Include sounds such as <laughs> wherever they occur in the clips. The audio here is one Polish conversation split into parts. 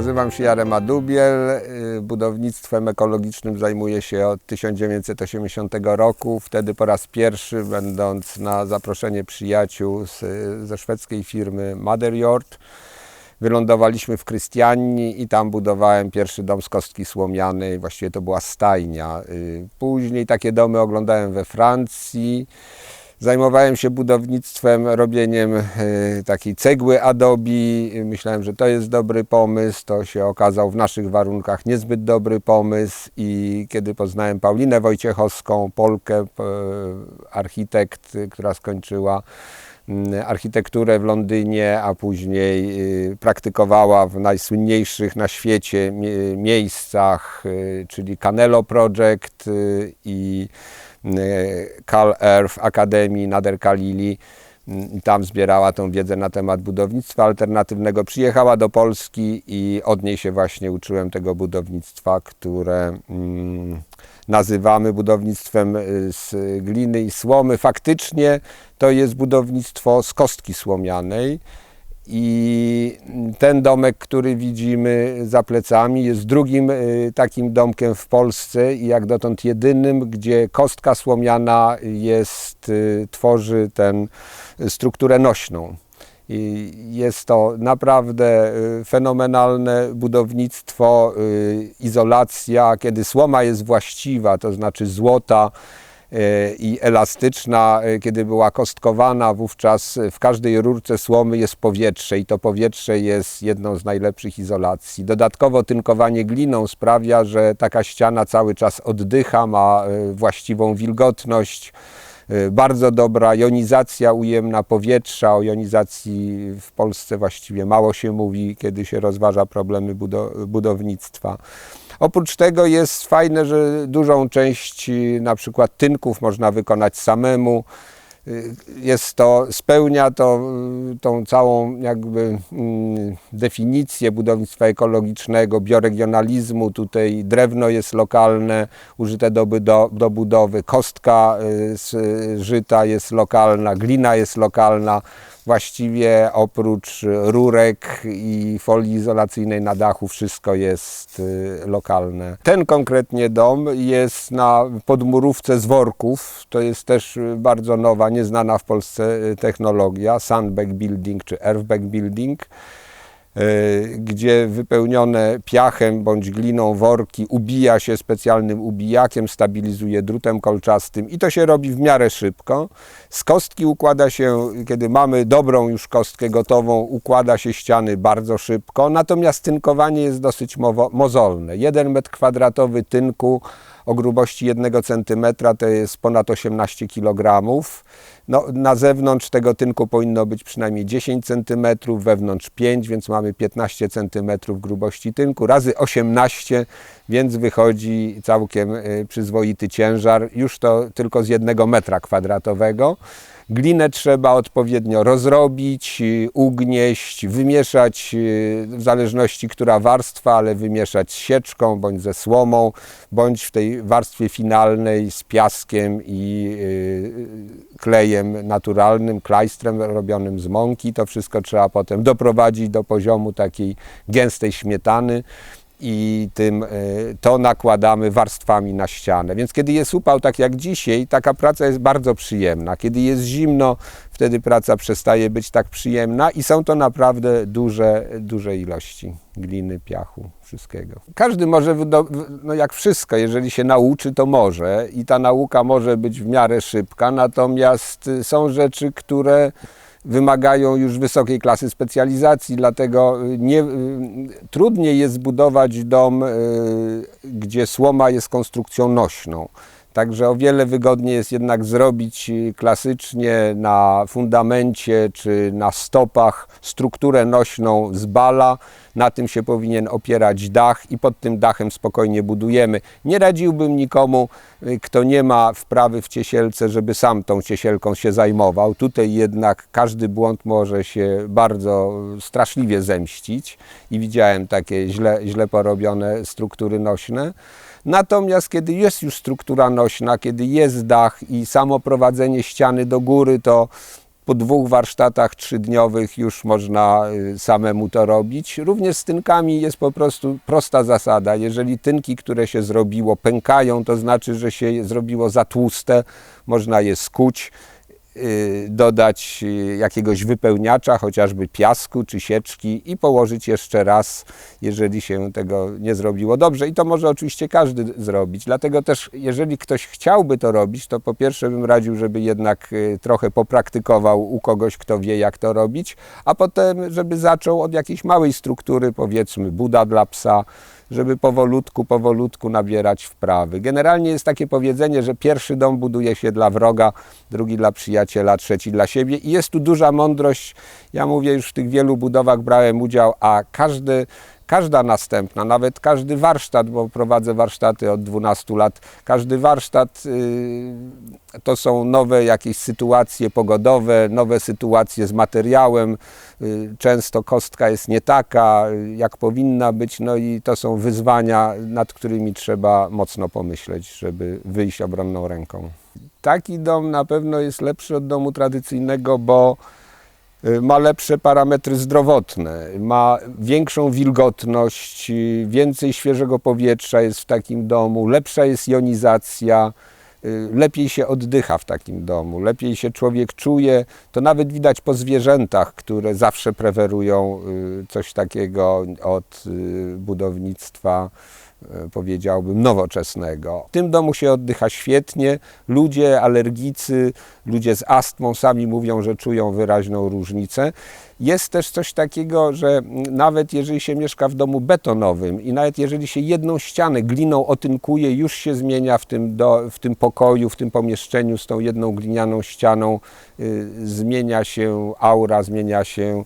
Nazywam się Jarema Dubiel. y, Budownictwem ekologicznym zajmuję się od 1980 roku. Wtedy po raz pierwszy, będąc na zaproszenie przyjaciół z, ze szwedzkiej firmy Maderjord, wylądowaliśmy w Krystianii i tam budowałem pierwszy dom z kostki słomianej. Właściwie to była stajnia. Y, Później takie domy oglądałem we Francji. Zajmowałem się budownictwem, robieniem e, takiej cegły Adobe. Myślałem, że to jest dobry pomysł. To się okazał w naszych warunkach niezbyt dobry pomysł. I kiedy poznałem Paulinę Wojciechowską, Polkę, p- architekt, która skończyła mm, architekturę w Londynie, a później y, praktykowała w najsłynniejszych na świecie mie- miejscach, czyli Canelo Project i Cal Earth Akademii Nader Khalili. Mm, Tam zbierała tą wiedzę na temat budownictwa alternatywnego. Przyjechała do Polski i od niej się właśnie uczyłem tego budownictwa, które mm, nazywamy budownictwem y, z gliny i słomy. Faktycznie to jest budownictwo z kostki słomianej. I ten domek, który widzimy za plecami, jest drugim y, takim domkiem w Polsce i jak dotąd jedynym, gdzie kostka słomiana jest, y, tworzy tę strukturę nośną. I jest to naprawdę y, fenomenalne budownictwo, y, izolacja, kiedy słoma jest właściwa, to znaczy złota, i elastyczna, e, kiedy była kostkowana, wówczas w każdej rurce słomy jest powietrze i to powietrze jest jedną z najlepszych izolacji. Dodatkowo tynkowanie gliną sprawia, że taka ściana cały czas oddycha, ma e, właściwą wilgotność. E, Bardzo dobra jonizacja ujemna powietrza. O jonizacji w Polsce właściwie mało się mówi, kiedy się rozważa problemy budo- budownictwa. Oprócz tego jest fajne, że dużą część y, na przykład tynków można wykonać samemu. Y, Jest to, spełnia to y, tą całą jakby mm, definicję budownictwa ekologicznego, bioregionalizmu. Tutaj drewno jest lokalne, użyte do, budo- do budowy, kostka z żyta jest lokalna, glina jest lokalna. Właściwie oprócz rurek i folii izolacyjnej na dachu wszystko jest y, lokalne. Ten konkretnie dom jest na podmurówce z worków. To jest też y, bardzo nowa, nieznana w Polsce y, technologia. Sandbag Building czy Earthbag Building gdzie wypełnione piachem bądź gliną worki ubija się specjalnym ubijakiem, stabilizuje drutem kolczastym i to się robi w miarę szybko. Z kostki układa się, kiedy mamy dobrą już kostkę gotową, układa się ściany bardzo szybko, natomiast tynkowanie jest dosyć mozolne. Jeden metr kwadratowy tynku o grubości 1 cm to jest ponad 18 kg. No, na zewnątrz tego tynku powinno być przynajmniej 10 cm, wewnątrz 5, więc mamy 15 cm grubości tynku, razy 18, więc wychodzi całkiem y, przyzwoity ciężar, już to tylko z jednego metra kwadratowego. Glinę trzeba odpowiednio rozrobić, y, ugnieść, wymieszać y, w zależności która warstwa, ale wymieszać z sieczką bądź ze słomą, bądź w tej warstwie finalnej z piaskiem i y, klejem naturalnym, klajstrem robionym z mąki. To wszystko trzeba potem doprowadzić do poziomu takiej gęstej śmietany i tym, y, to nakładamy warstwami na ścianę. Więc kiedy jest upał, tak jak dzisiaj, taka praca jest bardzo przyjemna. Kiedy jest zimno, wtedy praca przestaje być tak przyjemna i są to naprawdę duże, duże ilości gliny, piachu, wszystkiego. Każdy może, no jak wszystko, jeżeli się nauczy, to może i ta nauka może być w miarę szybka, natomiast są rzeczy, które wymagają już wysokiej klasy specjalizacji, dlatego y, nie, y, trudniej jest zbudować dom, y, gdzie słoma jest konstrukcją nośną. Także o wiele wygodniej jest jednak zrobić y, klasycznie na fundamencie czy na stopach strukturę nośną z bala. Na tym się powinien opierać dach i pod tym dachem spokojnie budujemy. Nie radziłbym nikomu, y, kto nie ma wprawy w ciesielce, żeby sam tą ciesielką się zajmował. Tutaj jednak każdy błąd może się bardzo straszliwie zemścić i widziałem takie źle, źle porobione struktury nośne. Natomiast kiedy jest już struktura nośna, kiedy jest dach i samo prowadzenie ściany do góry, to po dwóch warsztatach trzydniowych już można y, samemu to robić. Również z tynkami jest po prostu prosta zasada. Jeżeli tynki, które się zrobiło, pękają, to znaczy, że się zrobiło za tłuste, można je skuć dodać y, jakiegoś wypełniacza, chociażby piasku czy sieczki i położyć jeszcze raz, jeżeli się tego nie zrobiło dobrze. I to może oczywiście każdy zrobić. Dlatego też, jeżeli ktoś chciałby to robić, to po pierwsze bym radził, żeby jednak y, trochę popraktykował u kogoś, kto wie, jak to robić, a potem, żeby zaczął od jakiejś małej struktury, powiedzmy Buda dla psa, żeby powolutku, powolutku nabierać wprawy. Generalnie jest takie powiedzenie, że pierwszy dom buduje się dla wroga, drugi dla przyjaciela, trzeci dla siebie i jest tu duża mądrość. Ja mówię, już w tych wielu budowach brałem udział, a każdy, każda następna, nawet każdy warsztat, bo prowadzę warsztaty od 12 lat, każdy warsztat y, to są nowe jakieś sytuacje pogodowe, nowe sytuacje z materiałem. Y, Często kostka jest nie taka, jak powinna być, no i to są wyzwania, nad którymi trzeba mocno pomyśleć, żeby wyjść obronną ręką. Taki dom na pewno jest lepszy od domu tradycyjnego, bo ma lepsze parametry zdrowotne, ma większą wilgotność, y, więcej świeżego powietrza jest w takim domu, lepsza jest jonizacja, y, lepiej się oddycha w takim domu, lepiej się człowiek czuje. To nawet widać po zwierzętach, które zawsze preferują y, coś takiego od y, budownictwa powiedziałbym, nowoczesnego. W tym domu się oddycha świetnie. Ludzie alergicy, ludzie z astmą sami mówią, że czują wyraźną różnicę. Jest też coś takiego, że nawet jeżeli się mieszka w domu betonowym i nawet jeżeli się jedną ścianę gliną otynkuje, już się zmienia w tym, do, w tym pokoju, w tym pomieszczeniu z tą jedną glinianą ścianą, y, zmienia się aura, zmienia się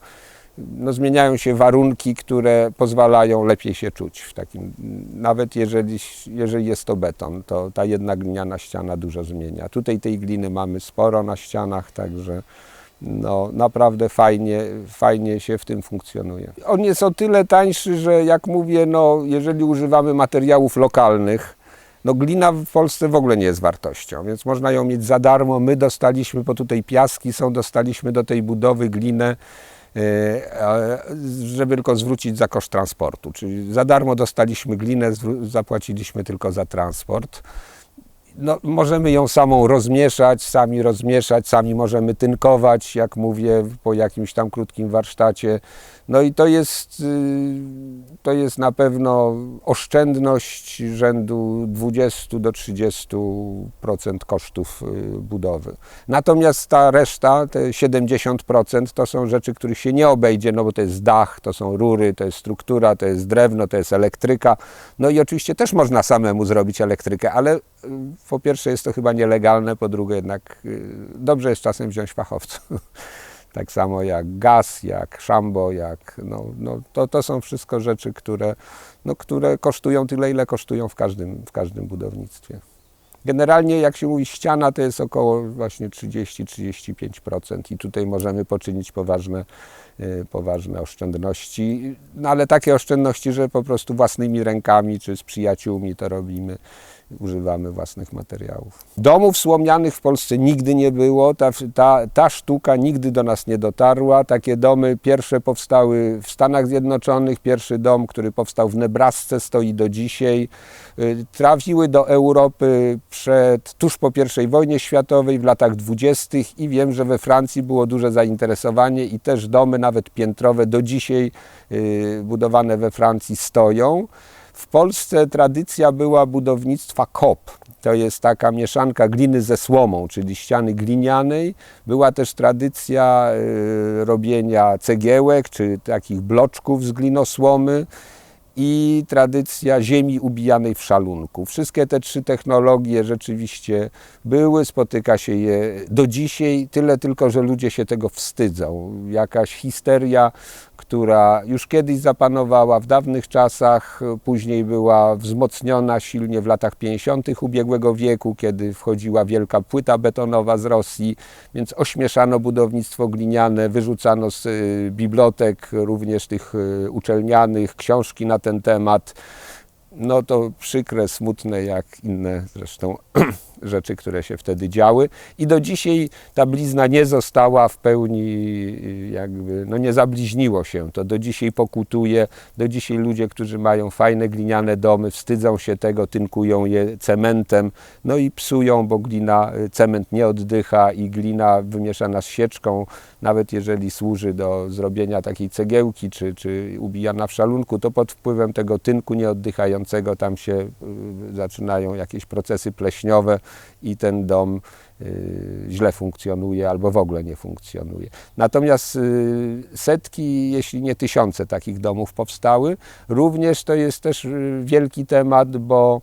no, zmieniają się warunki, które pozwalają lepiej się czuć w takim, nawet jeżeli, jeżeli jest to beton, to ta jedna gliniana ściana dużo zmienia. Tutaj tej gliny mamy sporo na ścianach, także no, naprawdę fajnie, fajnie się w tym funkcjonuje. On jest o tyle tańszy, że jak mówię, no, jeżeli używamy materiałów lokalnych, no glina w Polsce w ogóle nie jest wartością, więc można ją mieć za darmo. My dostaliśmy, bo tutaj piaski są, dostaliśmy do tej budowy glinę, żeby tylko zwrócić za koszt transportu. Czyli za darmo dostaliśmy glinę, zapłaciliśmy tylko za transport. No, możemy ją samą rozmieszać, sami rozmieszać, sami możemy tynkować, jak mówię, po jakimś tam krótkim warsztacie. No i to jest, y, to jest na pewno oszczędność rzędu 20 do 30% kosztów y, budowy. Natomiast ta reszta, te 70%, to są rzeczy, których się nie obejdzie, no bo to jest dach, to są rury, to jest struktura, to jest drewno, to jest elektryka. No i oczywiście też można samemu zrobić elektrykę, ale y, po pierwsze jest to chyba nielegalne, po drugie jednak dobrze jest czasem wziąć fachowców. <laughs> Tak samo jak gaz, jak szambo, jak no, no, to, to są wszystko rzeczy, które, no, które kosztują tyle, ile kosztują w każdym, w każdym budownictwie. Generalnie jak się mówi ściana, to jest około właśnie 30-35% i tutaj możemy poczynić poważne, y, poważne oszczędności, no ale takie oszczędności, że po prostu własnymi rękami czy z przyjaciółmi to robimy, używamy własnych materiałów. Domów słomianych w Polsce nigdy nie było, ta, ta, ta sztuka nigdy do nas nie dotarła. Takie domy pierwsze powstały w Stanach Zjednoczonych, pierwszy dom, który powstał w Nebrasce stoi do dzisiaj. Y, Trafiły do Europy przed, tuż po I wojnie światowej w latach dwudziestych i wiem, że we Francji było duże zainteresowanie i też domy nawet piętrowe do dzisiaj y, budowane we Francji stoją. W Polsce tradycja była budownictwa kop. To jest taka mieszanka gliny ze słomą, czyli ściany glinianej. Była też tradycja y, robienia cegiełek czy takich bloczków z glinosłomy i tradycja ziemi ubijanej w szalunku. Wszystkie te trzy technologie rzeczywiście były, spotyka się je do dzisiaj, tyle tylko, że ludzie się tego wstydzą. Jakaś histeria, która już kiedyś zapanowała w dawnych czasach, później była wzmocniona silnie w latach 50. ubiegłego wieku, kiedy wchodziła wielka płyta betonowa z Rosji, więc ośmieszano budownictwo gliniane, wyrzucano z y, bibliotek również tych y, uczelnianych książki na ten temat. No to przykre, smutne, jak inne zresztą <clears throat> rzeczy, które się wtedy działy. I do dzisiaj ta blizna nie została w pełni, y, jakby, no nie zabliźniło się to. Do dzisiaj pokutuje, do dzisiaj ludzie, którzy mają fajne gliniane domy, wstydzą się tego, tynkują je cementem, no i psują, bo glina, y, cement nie oddycha i glina wymieszana z sieczką, nawet jeżeli służy do zrobienia takiej cegiełki, czy, czy ubijana w szalunku, to pod wpływem tego tynku nieoddychającego tam się y, zaczynają jakieś procesy pleśniowe i ten dom y, źle funkcjonuje albo w ogóle nie funkcjonuje. Natomiast y, setki, jeśli nie tysiące takich domów powstały. Również to jest też y, wielki temat, bo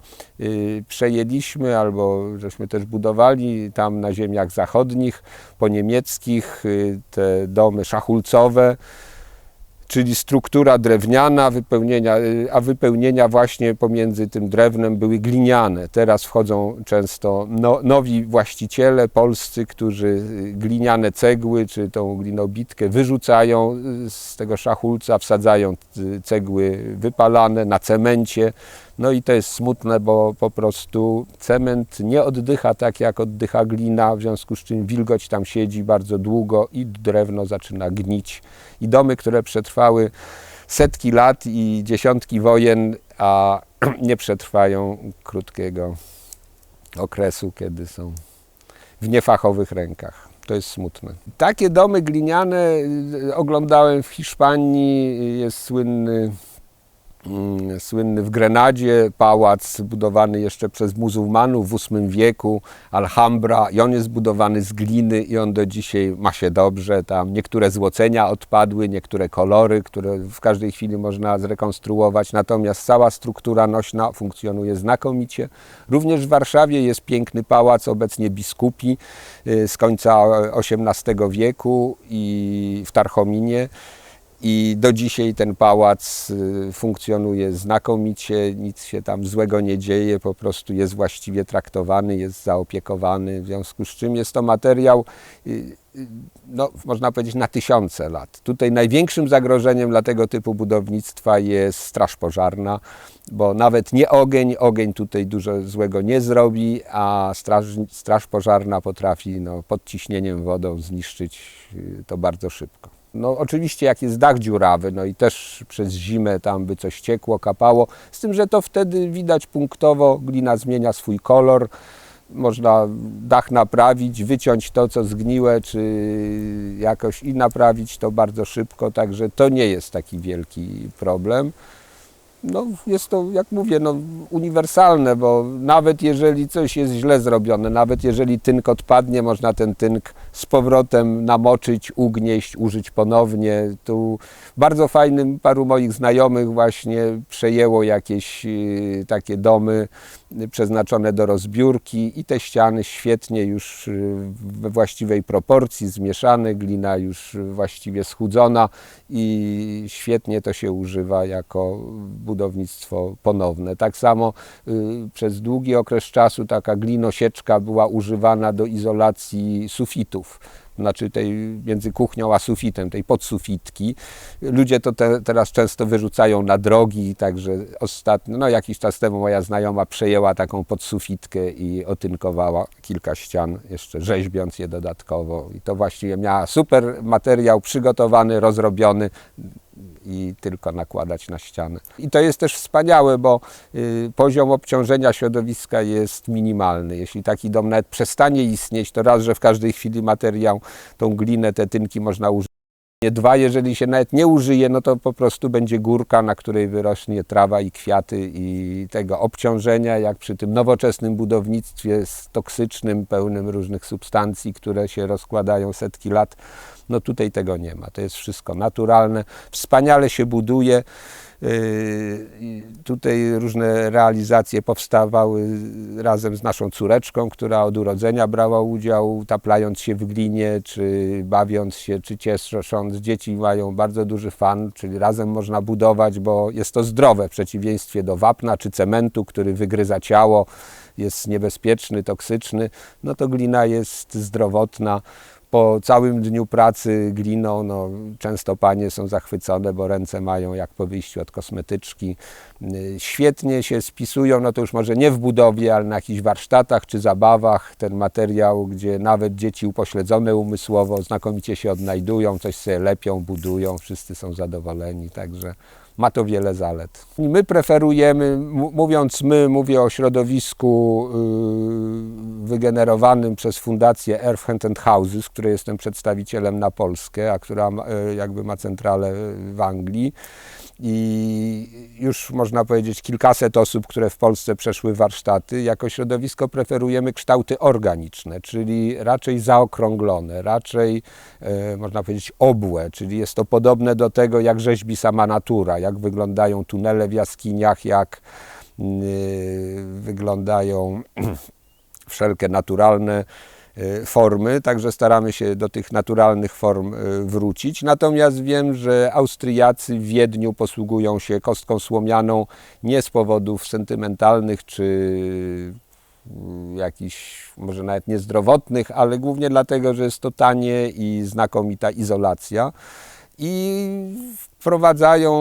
przejęliśmy albo żeśmy też budowali tam na ziemiach zachodnich, po niemieckich te domy szachulcowe, czyli struktura drewniana, wypełnienia, y, a wypełnienia właśnie pomiędzy tym drewnem były gliniane. Teraz wchodzą często no, nowi właściciele polscy, którzy y, gliniane cegły czy tą glinobitkę wyrzucają y, z tego szachulca, wsadzają cegły wypalane na cemencie. No i to jest smutne, bo po prostu cement nie oddycha tak jak oddycha glina, w związku z czym wilgoć tam siedzi bardzo długo i drewno zaczyna gnić. I domy, które przetrwały setki lat i dziesiątki wojen, a <clears throat> nie przetrwają krótkiego okresu, kiedy są w niefachowych rękach. To jest smutne. Takie domy gliniane y, oglądałem w Hiszpanii. Jest słynny słynny w Grenadzie pałac budowany jeszcze przez muzułmanów w VIII wieku, Alhambra i on jest budowany z gliny i on do dzisiaj ma się dobrze. Tam niektóre złocenia odpadły, niektóre kolory, które w każdej chwili można zrekonstruować, natomiast cała struktura nośna funkcjonuje znakomicie. Również w Warszawie jest piękny pałac, obecnie biskupi y, z końca XVIII wieku i w Tarchominie. I do dzisiaj ten pałac y, funkcjonuje znakomicie, nic się tam złego nie dzieje, po prostu jest właściwie traktowany, jest zaopiekowany, w związku z czym jest to materiał, y, y, no, można powiedzieć, na tysiące lat. Tutaj największym zagrożeniem dla tego typu budownictwa jest straż pożarna, bo nawet nie ogień, ogień tutaj dużo złego nie zrobi, a straż, straż pożarna potrafi no, pod ciśnieniem wodą zniszczyć to bardzo szybko. No oczywiście jak jest dach dziurawy, no i też przez zimę tam by coś ciekło, kapało, z tym, że to wtedy widać punktowo, glina zmienia swój kolor, można dach naprawić, wyciąć to, co zgniłe, czy jakoś i naprawić to bardzo szybko, także to nie jest taki wielki problem. No, jest to, jak mówię, no, uniwersalne, bo nawet jeżeli coś jest źle zrobione, nawet jeżeli tynk odpadnie, można ten tynk z powrotem namoczyć, ugnieść, użyć ponownie. Tu bardzo fajnym paru moich znajomych właśnie przejęło jakieś y, takie domy przeznaczone do rozbiórki i te ściany świetnie już y, we właściwej proporcji zmieszane, glina już właściwie schudzona i świetnie to się używa jako budownictwo ponowne. Tak samo y, przez długi okres czasu taka glinosieczka była używana do izolacji sufitów. Znaczy tej między kuchnią a sufitem, tej podsufitki. Ludzie to te, teraz często wyrzucają na drogi, także ostatnio, no jakiś czas temu moja znajoma przejęła taką podsufitkę i otynkowała kilka ścian, jeszcze rzeźbiąc je dodatkowo. I to właściwie miała super materiał przygotowany, rozrobiony i tylko nakładać na ścianę. I to jest też wspaniałe, bo y, poziom obciążenia środowiska jest minimalny. Jeśli taki dom nawet przestanie istnieć, to raz, że w każdej chwili materiał, tą glinę, te tynki można użyć. Dwa, jeżeli się nawet nie użyje, no to po prostu będzie górka, na której wyrośnie trawa i kwiaty i tego obciążenia, jak przy tym nowoczesnym budownictwie z toksycznym, pełnym różnych substancji, które się rozkładają setki lat. No tutaj tego nie ma. To jest wszystko naturalne. Wspaniale się buduje. Yy, Tutaj różne realizacje powstawały razem z naszą córeczką, która od urodzenia brała udział, taplając się w glinie, czy bawiąc się, czy ciesząc. Dzieci mają bardzo duży fan, czyli razem można budować, bo jest to zdrowe w przeciwieństwie do wapna czy cementu, który wygryza ciało, jest niebezpieczny, toksyczny. No to glina jest zdrowotna po całym dniu pracy gliną, no, często panie są zachwycone, bo ręce mają jak po wyjściu od kosmetyczki. Y, Świetnie się spisują, no to już może nie w budowie, ale na jakichś warsztatach czy zabawach. Ten materiał, gdzie nawet dzieci upośledzone umysłowo znakomicie się odnajdują, coś sobie lepią, budują, wszyscy są zadowoleni, także ma to wiele zalet. My preferujemy, mówiąc my, mówię o środowisku yy, wygenerowanym przez Fundację Earth and Houses, której jestem przedstawicielem na Polskę, a która yy, jakby ma centralę w Anglii. I już można powiedzieć kilkaset osób, które w Polsce przeszły warsztaty. Jako środowisko preferujemy kształty organiczne, czyli raczej zaokrąglone, raczej e, można powiedzieć obłe, czyli jest to podobne do tego, jak rzeźbi sama natura, jak wyglądają tunele w jaskiniach, jak yy, wyglądają <clears throat> wszelkie naturalne y, formy, także staramy się do tych naturalnych form y, wrócić. Natomiast wiem, że Austriacy w Wiedniu posługują się kostką słomianą nie z powodów sentymentalnych czy y, jakichś może nawet niezdrowotnych, ale głównie dlatego, że jest to tanie i znakomita izolacja. I wprowadzają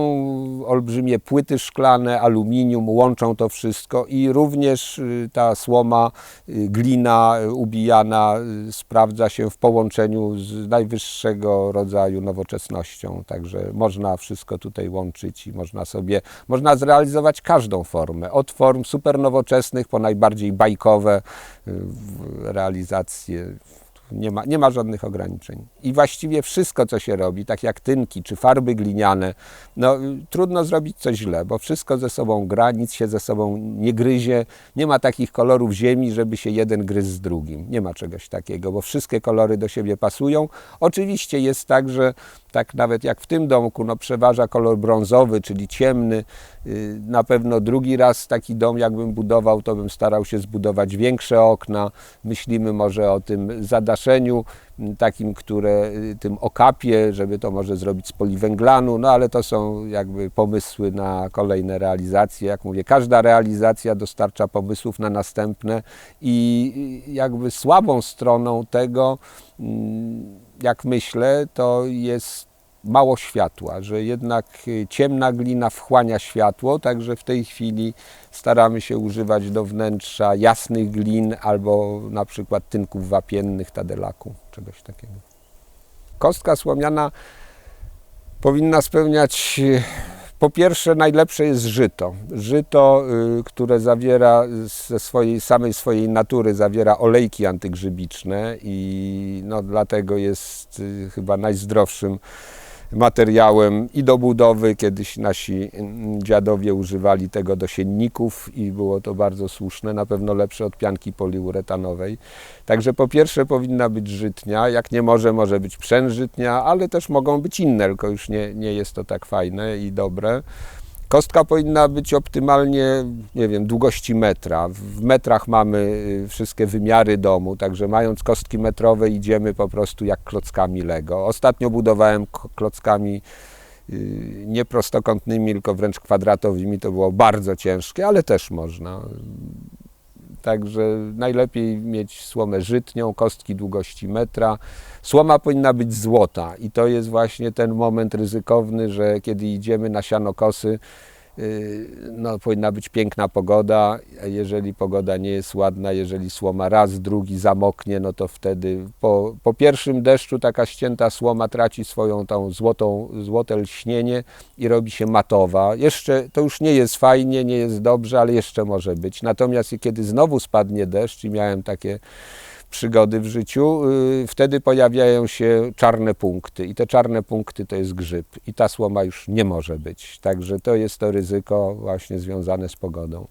olbrzymie płyty szklane, aluminium, łączą to wszystko i również y, ta słoma, y, glina y, ubijana sprawdza się w połączeniu z najwyższego rodzaju nowoczesnością. Także można wszystko tutaj łączyć i można sobie, można zrealizować każdą formę, od form super nowoczesnych po najbardziej bajkowe realizacje nie ma, nie ma żadnych ograniczeń. I właściwie wszystko, co się robi, tak jak tynki czy farby gliniane, no, trudno zrobić coś źle, bo wszystko ze sobą gra, nic się ze sobą nie gryzie. Nie ma takich kolorów ziemi, żeby się jeden gryzł z drugim. Nie ma czegoś takiego, bo wszystkie kolory do siebie pasują. Oczywiście jest tak, że tak nawet jak w tym domku, no, przeważa kolor brązowy, czyli ciemny. Y, Na pewno drugi raz taki dom, jakbym budował, to bym starał się zbudować większe okna. Myślimy może o tym zadaszeniu, takim, które y, tym okapie, żeby to może zrobić z poliwęglanu, no ale to są jakby pomysły na kolejne realizacje. Jak mówię, każda realizacja dostarcza pomysłów na następne i y, jakby słabą stroną tego, jak myślę, to jest mało światła, że jednak y, ciemna glina wchłania światło, także w tej chwili staramy się używać do wnętrza jasnych glin albo na przykład tynków wapiennych, tadelaku, czegoś takiego. Kostka słomiana powinna spełniać y, po pierwsze, najlepsze jest żyto. Żyto, y, które zawiera ze swojej samej swojej natury zawiera olejki antygrzybiczne i no, dlatego jest y, chyba najzdrowszym materiałem i do budowy. Kiedyś nasi mm, dziadowie używali tego do sienników i było to bardzo słuszne, na pewno lepsze od pianki poliuretanowej. Także po pierwsze powinna być żytnia, jak nie może, może być przężytnia, ale też mogą być inne, tylko już nie, nie jest to tak fajne i dobre. Kostka powinna być optymalnie, nie wiem, długości metra. W metrach mamy y, wszystkie wymiary domu, także mając kostki metrowe idziemy po prostu jak klockami Lego. Ostatnio budowałem klockami y, nie prostokątnymi, tylko wręcz kwadratowymi. To było bardzo ciężkie, ale też można. Także najlepiej mieć słomę żytnią, kostki długości metra. Słoma powinna być złota i to jest właśnie ten moment ryzykowny, że kiedy idziemy na sianokosy, yy, no, powinna być piękna pogoda. Jeżeli pogoda nie jest ładna, jeżeli słoma raz, drugi zamoknie, no to wtedy po, po pierwszym deszczu taka ścięta słoma traci swoją tą złotą, złote lśnienie i robi się matowa. Jeszcze to już nie jest fajnie, nie jest dobrze, ale jeszcze może być. Natomiast kiedy znowu spadnie deszcz i miałem takie przygody w życiu, yy, wtedy pojawiają się czarne punkty i te czarne punkty to jest grzyb i ta słoma już nie może być. Także to jest to ryzyko właśnie związane z pogodą.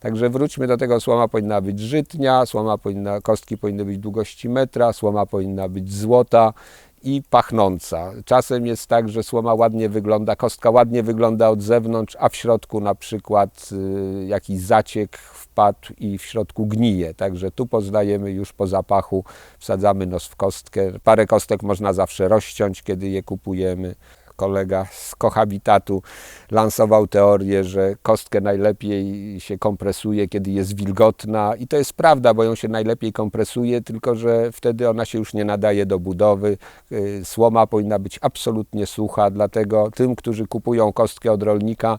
Także wróćmy do tego, słoma powinna być żytnia, słoma powinna, kostki powinny być długości metra, słoma powinna być złota i pachnąca. Czasem jest tak, że słoma ładnie wygląda, kostka ładnie wygląda od zewnątrz, a w środku na przykład y, jakiś zaciek wpadł i w środku gnije. Także tu poznajemy już po zapachu, wsadzamy nos w kostkę. Parę kostek można zawsze rozciąć, kiedy je kupujemy. Kolega z kohabitatu lansował teorię, że kostkę najlepiej się kompresuje, kiedy jest wilgotna i to jest prawda, bo ją się najlepiej kompresuje, tylko że wtedy ona się już nie nadaje do budowy. Y, Słoma powinna być absolutnie sucha, dlatego tym, którzy kupują kostkę od rolnika,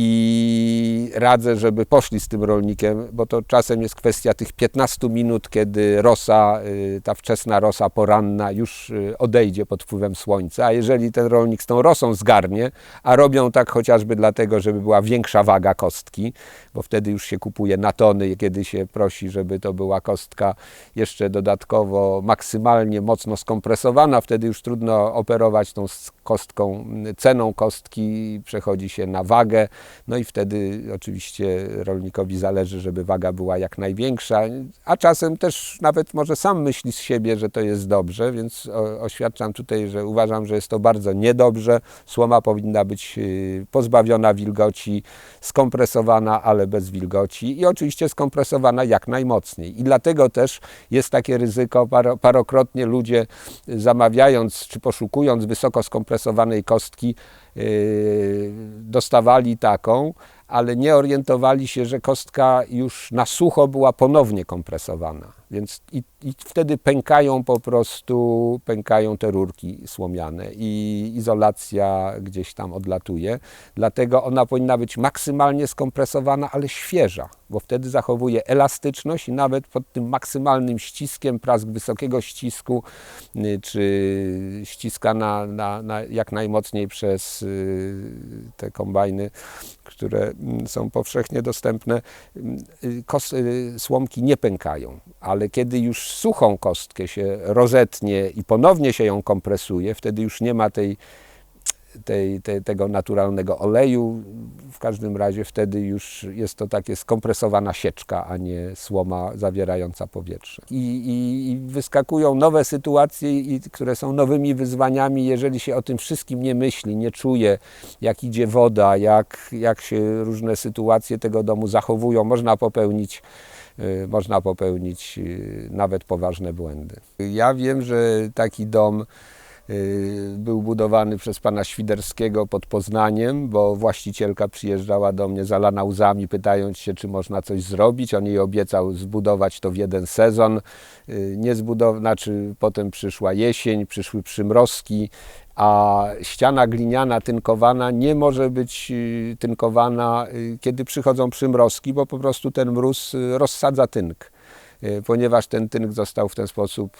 i radzę, żeby poszli z tym rolnikiem, bo to czasem jest kwestia tych 15 minut, kiedy rosa, y, ta wczesna rosa poranna już y, odejdzie pod wpływem słońca, a jeżeli ten rolnik z tą rosą zgarnie, a robią tak chociażby dlatego, żeby była większa waga kostki, bo wtedy już się kupuje na tony, kiedy się prosi, żeby to była kostka jeszcze dodatkowo maksymalnie mocno skompresowana, wtedy już trudno operować tą kostką, ceną kostki przechodzi się na wagę, no i wtedy oczywiście rolnikowi zależy, żeby waga była jak największa, a czasem też nawet może sam myśli z siebie, że to jest dobrze, więc oświadczam tutaj, że uważam, że jest to bardzo niedobrze. Słoma powinna być y, pozbawiona wilgoci, skompresowana, ale bez wilgoci i oczywiście skompresowana jak najmocniej. I dlatego też jest takie ryzyko, parokrotnie ludzie zamawiając czy poszukując wysoko skompresowanej kostki, dostawali taką, ale nie orientowali się, że kostka już na sucho była ponownie kompresowana. Więc i, i, wtedy pękają po prostu, pękają te rurki słomiane i izolacja gdzieś tam odlatuje. Dlatego ona powinna być maksymalnie skompresowana, ale świeża, bo wtedy zachowuje elastyczność i nawet pod tym maksymalnym ściskiem, prask wysokiego ścisku, y, czy ściska na, na, na jak najmocniej przez y, te kombajny, które mm, są powszechnie dostępne, y, kos, słomki nie pękają, ale ale kiedy już suchą kostkę się rozetnie i ponownie się ją kompresuje, wtedy już nie ma tej, tej, tego naturalnego oleju. W każdym razie wtedy już jest to takie skompresowana sieczka, a nie słoma zawierająca powietrze. I, i, i wyskakują nowe sytuacje, i, które są nowymi wyzwaniami, jeżeli się o tym wszystkim nie myśli, nie czuje, jak idzie woda, jak, jak się różne sytuacje tego domu zachowują. Można popełnić Y, można popełnić y, nawet poważne błędy. Ja wiem, że taki dom był budowany przez pana Świderskiego pod Poznaniem, bo właścicielka przyjeżdżała do mnie zalana łzami, pytając się, czy można coś zrobić. On jej obiecał zbudować to w jeden sezon. Nie zbudow... znaczy, potem przyszła jesień, przyszły przymrozki, a ściana gliniana tynkowana nie może być y, tynkowana, y, kiedy przychodzą przymrozki, bo po prostu ten mróz y, rozsadza tynk. Ponieważ ten tynk został w ten sposób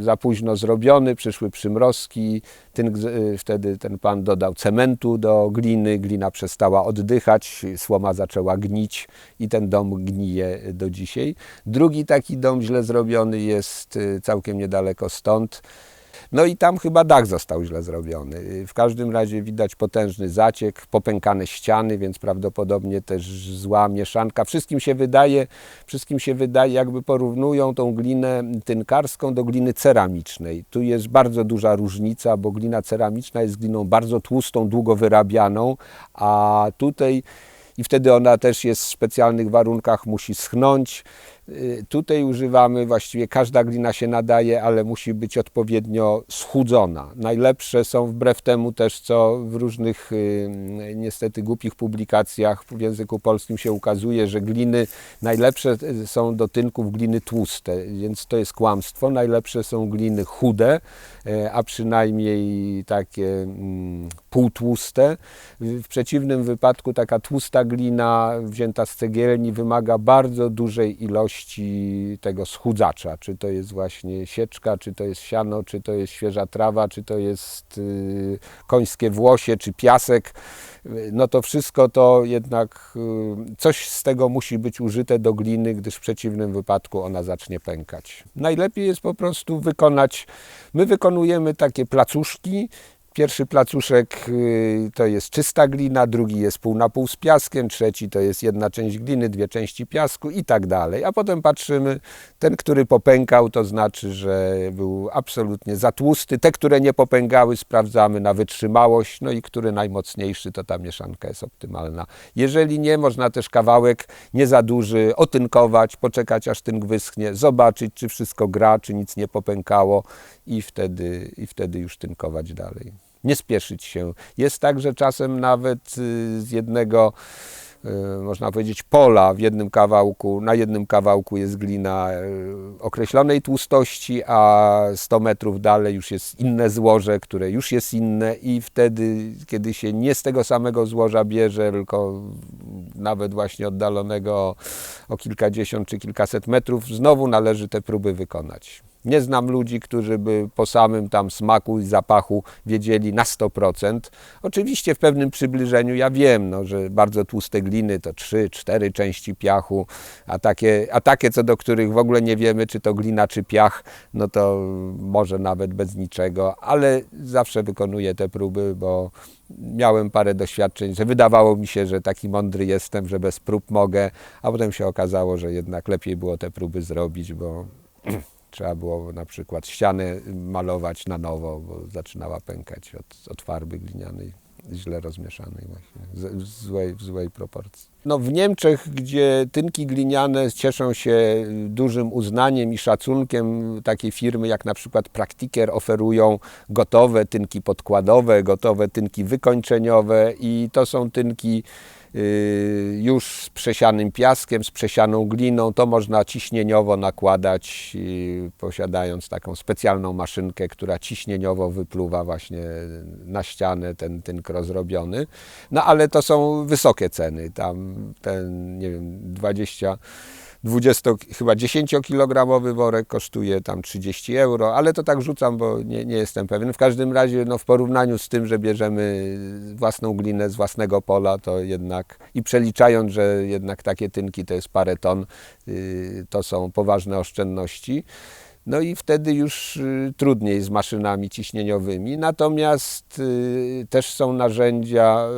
za późno zrobiony, przyszły przymrozki, tynk, wtedy ten pan dodał cementu do gliny, glina przestała oddychać, słoma zaczęła gnić i ten dom gnije do dzisiaj. Drugi taki dom źle zrobiony jest całkiem niedaleko stąd. No i tam chyba dach został źle zrobiony. W każdym razie widać potężny zaciek, popękane ściany, więc prawdopodobnie też zła mieszanka. Wszystkim się wydaje, wszystkim się wydaje, jakby porównują tą glinę tynkarską do gliny ceramicznej. Tu jest bardzo duża różnica, bo glina ceramiczna jest gliną bardzo tłustą, długo wyrabianą, a tutaj i wtedy ona też jest w specjalnych warunkach, musi schnąć. Y, tutaj używamy, właściwie każda glina się nadaje, ale musi być odpowiednio schudzona. Najlepsze są wbrew temu też, co w różnych y, niestety głupich publikacjach w języku polskim się ukazuje, że gliny najlepsze są do tynków gliny tłuste, więc to jest kłamstwo. Najlepsze są gliny chude, y, a przynajmniej takie mm, półtłuste. W przeciwnym wypadku taka tłusta glina wzięta z cegielni wymaga bardzo dużej ilości ilości tego schudzacza, czy to jest właśnie sieczka, czy to jest siano, czy to jest świeża trawa, czy to jest y, końskie włosie, czy piasek, no to wszystko to jednak y, coś z tego musi być użyte do gliny, gdyż w przeciwnym wypadku ona zacznie pękać. Najlepiej jest po prostu wykonać, my wykonujemy takie placuszki, Pierwszy placuszek y, to jest czysta glina, drugi jest pół na pół z piaskiem, trzeci to jest jedna część gliny, dwie części piasku i tak dalej. A potem patrzymy, ten, który popękał, to znaczy, że był absolutnie za tłusty. Te, które nie popękały, sprawdzamy na wytrzymałość, no i który najmocniejszy, to ta mieszanka jest optymalna. Jeżeli nie, można też kawałek nie za duży otynkować, poczekać aż tynk wyschnie, zobaczyć, czy wszystko gra, czy nic nie popękało i wtedy, i wtedy już tynkować dalej. Nie spieszyć się. Jest tak, że czasem nawet y, z jednego y, można powiedzieć, pola w jednym kawałku, na jednym kawałku jest glina y, określonej tłustości, a 100 metrów dalej już jest inne złoże, które już jest inne i wtedy, kiedy się nie z tego samego złoża bierze, tylko nawet właśnie oddalonego o kilkadziesiąt czy kilkaset metrów, znowu należy te próby wykonać. Nie znam ludzi, którzy by po samym tam smaku i zapachu wiedzieli na 100%. Oczywiście w pewnym przybliżeniu ja wiem, no, że bardzo tłuste gliny to 3-4 części piachu, a takie, a takie, co do których w ogóle nie wiemy, czy to glina, czy piach, no to może nawet bez niczego, ale zawsze wykonuję te próby, bo miałem parę doświadczeń, że wydawało mi się, że taki mądry jestem, że bez prób mogę, a potem się okazało, że jednak lepiej było te próby zrobić, bo <clears throat> trzeba było na przykład ściany malować na nowo, bo zaczynała pękać od, od farby glinianej źle rozmieszanej właśnie, w złej, w złej proporcji. No w Niemczech, gdzie tynki gliniane cieszą się dużym uznaniem i szacunkiem, takie firmy jak na przykład Praktiker oferują gotowe tynki podkładowe, gotowe tynki wykończeniowe i to są tynki już z przesianym piaskiem, z przesianą gliną, to można ciśnieniowo nakładać, y, posiadając taką specjalną maszynkę, która ciśnieniowo wypluwa właśnie na ścianę ten tynk rozrobiony. No ale to są wysokie ceny, tam ten, nie wiem, 20 20, chyba 10-kilogramowy worek kosztuje tam 30 euro, ale to tak rzucam, bo nie, nie jestem pewien. W każdym razie no, w porównaniu z tym, że bierzemy własną glinę z własnego pola, to jednak i przeliczając, że jednak takie tynki to jest parę ton, yy, to są poważne oszczędności. No i wtedy już y, trudniej z maszynami ciśnieniowymi. Natomiast y, też są narzędzia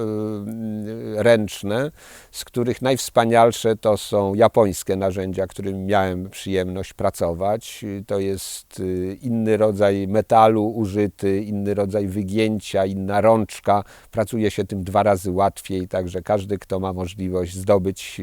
y, ręczne, z których najwspanialsze to są japońskie narzędzia, którymi miałem przyjemność pracować. To jest inny rodzaj metalu użyty, inny rodzaj wygięcia, inna rączka. Pracuje się tym dwa razy łatwiej, także każdy, kto ma możliwość zdobyć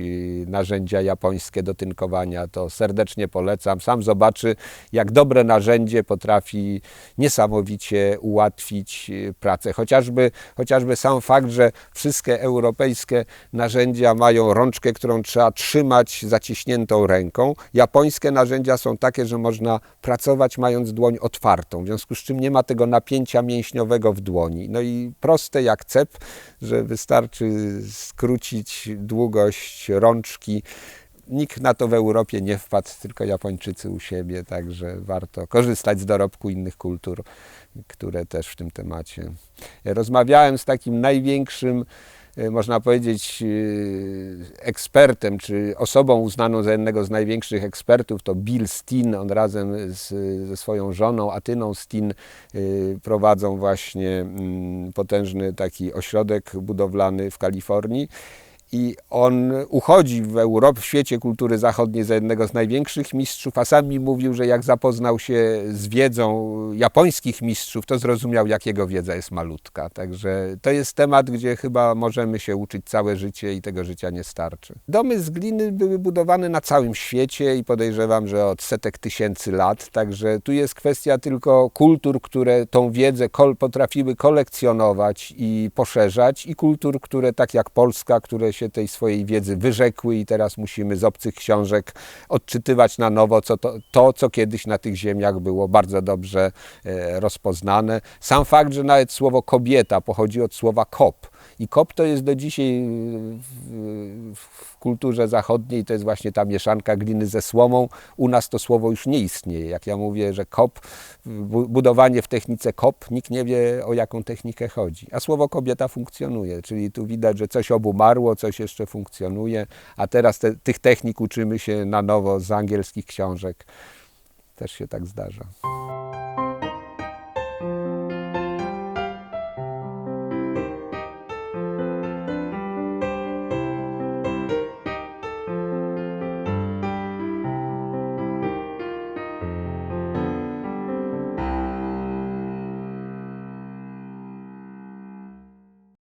narzędzia japońskie do tynkowania, to serdecznie polecam. Sam zobaczy, jak dobre narzędzie potrafi niesamowicie ułatwić e, pracę. Chociażby, chociażby sam fakt, że wszystkie europejskie narzędzia mają rączkę, którą trzeba trzymać zaciśniętą ręką. Japońskie narzędzia są takie, że można pracować mając dłoń otwartą, w związku z czym nie ma tego napięcia mięśniowego w dłoni. No i proste jak cep, że wystarczy skrócić długość rączki nikt na to w Europie nie wpadł, tylko Japończycy u siebie, także warto korzystać z dorobku innych kultur, które też w tym temacie. Rozmawiałem z takim największym, e, można powiedzieć, e, ekspertem, czy osobą uznaną za jednego z największych ekspertów, to Bill Steen. On razem z, ze swoją żoną Atyną Steen e, prowadzą właśnie mm, potężny taki ośrodek budowlany w Kalifornii i on uchodzi w Europie, w świecie kultury zachodniej za jednego z największych mistrzów, a sam mi mówił, że jak zapoznał się z wiedzą japońskich mistrzów, to zrozumiał, jak jego wiedza jest malutka. Także to jest temat, gdzie chyba możemy się uczyć całe życie i tego życia nie starczy. Domy z gliny były budowane na całym świecie i podejrzewam, że od setek tysięcy lat, także tu jest kwestia tylko kultur, które tą wiedzę potrafiły kolekcjonować i poszerzać i kultur, które tak jak Polska, które się tej swojej wiedzy wyrzekły i teraz musimy z obcych książek odczytywać na nowo co to, to, co kiedyś na tych ziemiach było bardzo dobrze e, rozpoznane. Sam fakt, że nawet słowo kobieta pochodzi od słowa kop, i kop to jest do dzisiaj w, w, kulturze zachodniej, to jest właśnie ta mieszanka gliny ze słomą. U nas to słowo już nie istnieje. Jak ja mówię, że kop, budowanie w technice kop, nikt nie wie o jaką technikę chodzi. A słowo kobieta funkcjonuje, czyli tu widać, że coś obumarło, coś jeszcze funkcjonuje, a teraz te, tych technik uczymy się na nowo z angielskich książek. Też się tak zdarza.